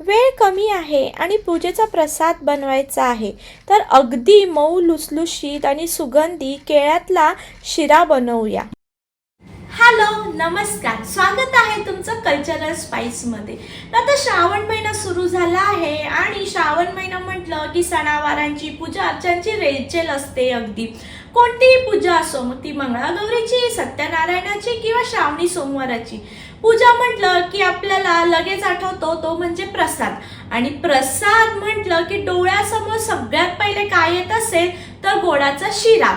वेळ कमी आहे आणि पूजेचा प्रसाद बनवायचा आहे. तर अगदी मऊ लुसलुशीत आणि सुगंधी केळ्यातला शिरा बनवूया. हॅलो नमस्कार. स्वागत आहे तुमचं कल्चरल स्पाईसमध्ये आता श्रावण महिना सुरू झाला आहे आणि श्रावण महिना म्हटलं की सणावारांची पूजा अर्चांची रेलचेल असते अगदी. कोणतीही पूजा असो मग ती मंगळागौरीची सत्यनारायणाची किंवा श्रावणी सोमवाराची. पूजा म्हटलं की आपल्याला लगेच आठवतो तो म्हणजे प्रसाद. आणि प्रसाद म्हटलं की डोळ्यासमोर सगळ्यात पहिले काय येत असेल तर गोडाचा शिरा.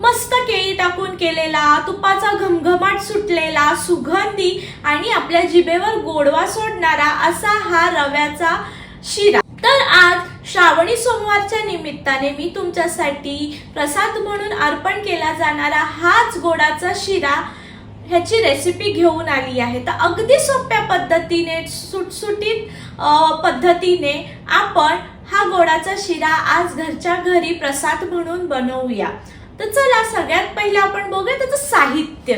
मस्त केळी टाकून केलेला तुपाचा घमघमाट सुटलेला सुगंधी आणि आपल्या जिभेवर गोडवा सोडणारा असा हा रव्याचा शिरा. तर आज श्रावणी सोमवारच्या निमित्ताने मी तुमच्यासाठी प्रसाद म्हणून अर्पण केला जाणारा हाच गोडाचा शिरा ह्याची रेसिपी घेऊन आली आहे. तर अगदी सोप्या पद्धतीने सुटसुटीत पद्धतीने आपण हा गोडाचा शिरा आज घरच्या घरी प्रसाद म्हणून बनवूया. तर चला सगळ्यात पहिले आपण बघूया त्याचं साहित्य.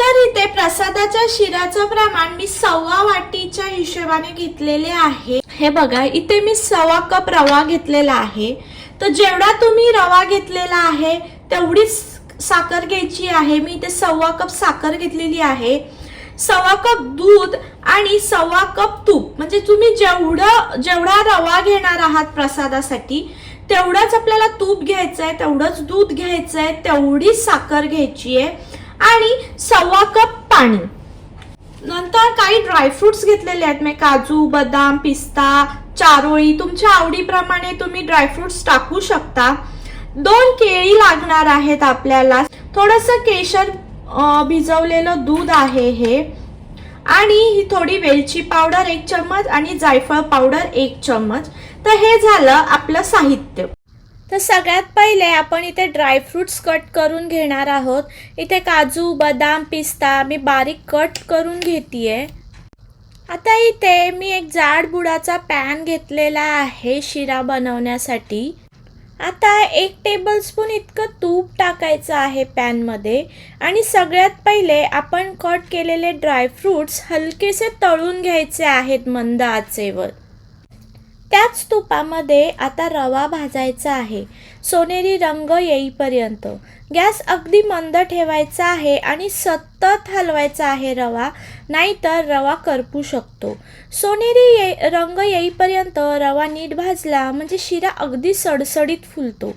तर इथे प्रसादाच्या शिऱ्याचं प्रमाण मी सव्वा वाटीच्या हिशोबाने घेतलेले आहे. हे बघा इथे मी सव्वा कप रवा घेतलेला आहे. तर जेवढा तुम्ही रवा घेतलेला आहे तेवढीच साखर घ्यायची आहे. मी इथे सव्वा कप साखर घेतलेली आहे. सव्वा कप दूध आणि सव्वा कप तूप. म्हणजे तुम्ही जेवढं जेवढा रवा घेणार आहात प्रसादासाठी तेवढंच आपल्याला तूप घ्यायचं आहे तेवढंच दूध घ्यायचं आहे तेवढीच साखर घ्यायची आहे. आणि सव्वा कप पाणी. नंतर काही ड्रायफ्रुट्स घेतलेले आहेत. मी काजू बदाम पिस्ता चारोळी. तुमच्या आवडीप्रमाणे तुम्ही ड्रायफ्रुट्स टाकू शकता. दोन केळी लागणार आहेत आपल्याला. थोडंसं केशर भिजवलेलं दूध आहे हे. आणि ही थोडी वेलची पावडर एक चम्मच आणि जायफळ पावडर एक चम्मच. तर हे झालं आपलं साहित्य. तर सगळ्यात पहिले आपण इथे ड्रायफ्रुट्स कट करून घेणार आहोत. इथे काजू बदाम पिस्ता मी बारीक कट करून घेतीये. आता इथे मी एक जाड बुडाचा पॅन घेतलेला आहे शिरा बनवण्यासाठी. आता एक टेबलस्पून इतकं तूप टाकायचं आहे पॅनमध्ये आणि सगळ्यात पहिले आपण कट केलेले ड्रायफ्रूट्स हलकेसे तळून घ्यायचे आहेत मंद आचेवर. त्याच तुपामध्ये आता रवा भाजायचा आहे. सोनेरी रंग येईपर्यंत. गॅस अगदी मंद ठेवायचा आहे आणि सतत हलवायचा आहे रवा नाहीतर रवा करपू शकतो. सोनेरी ये रंग येईपर्यंत रवा नीट भाजला म्हणजे शिरा अगदी सडसडीत फुलतो.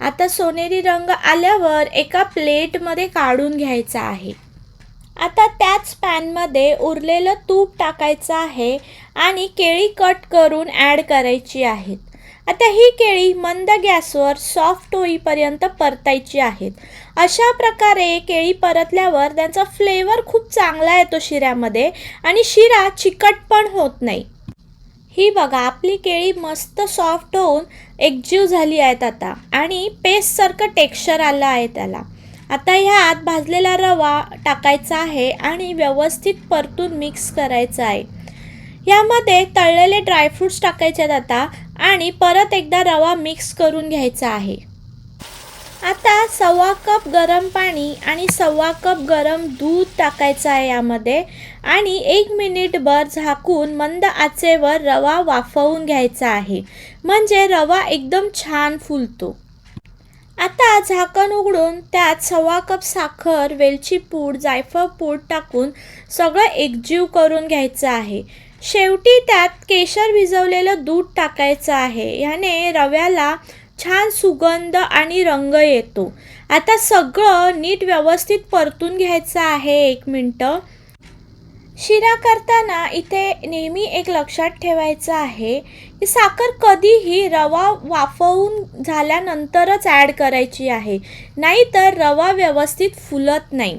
आता सोनेरी रंग आल्यावर एका प्लेटमध्ये काढून घ्यायचा आहे. आता त्याच पॅनमध्ये उरलेलं तूप टाकायचं आहे आणि केळी कट करून ॲड करायची आहेत. आता ही केळी मंद गॅसवर सॉफ्ट होईपर्यंत परतायची आहेत. अशा प्रकारे केळी परतल्यावर त्यांचा फ्लेवर खूप चांगला येतो शिऱ्यामध्ये आणि शिरा चिकट पण होत नाही. ही बघा आपली केळी मस्त सॉफ्ट होऊन एकजीव झाली आहेत आता आणि पेस्टसारखं टेक्स्चर आलं आहे त्याला. आता ह्यात भाजलेला रवा टाकायचा आहे आणि व्यवस्थित परतून मिक्स करायचा आहे. यामध्ये तळलेले ड्रायफ्रूट्स टाकायचे आहेत आता आणि परत एकदा रवा मिक्स करून घ्यायचा आहे. आता सव्वा कप गरम पाणी आणि सव्वा कप गरम दूध टाकायचं आहे यामध्ये आणि एक मिनिटभर झाकून मंद आचेवर रवा वाफवून घ्यायचा आहे. म्हणजे रवा एकदम छान फुलतो. आता झाकण उघडून त्यात सव्वा कप साखर वेलची पूड जायफळ पूड टाकून सगळं एकजीव करून घ्यायचं आहे. शेवटी त्यात केशर भिजवलेलं दूध टाकायचं आहे. ह्याने रव्याला छान सुगंध आणि रंग येतो. आता सगळं नीट व्यवस्थित परतून घ्यायचं आहे. एक मिनटं. शिरा करताना इथे नेहमी एक लक्षात ठेवायचं आहे की साखर कधीही रवा वाफवून झाल्यानंतरच ॲड करायची आहे. नाहीतर रवा व्यवस्थित फुलत नाही.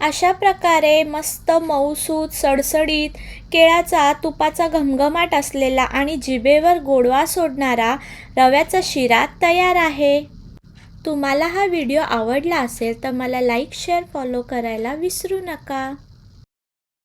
अशा प्रकारे मस्त मऊसूत सडसडीत केळाचा तुपाचा घमघमाट असलेला आणि जिभेवर गोडवा सोडणारा रव्याचा शिरा तयार आहे. तुम्हाला हा व्हिडिओ आवडला असेल तर मला लाईक शेअर फॉलो करायला विसरू नका.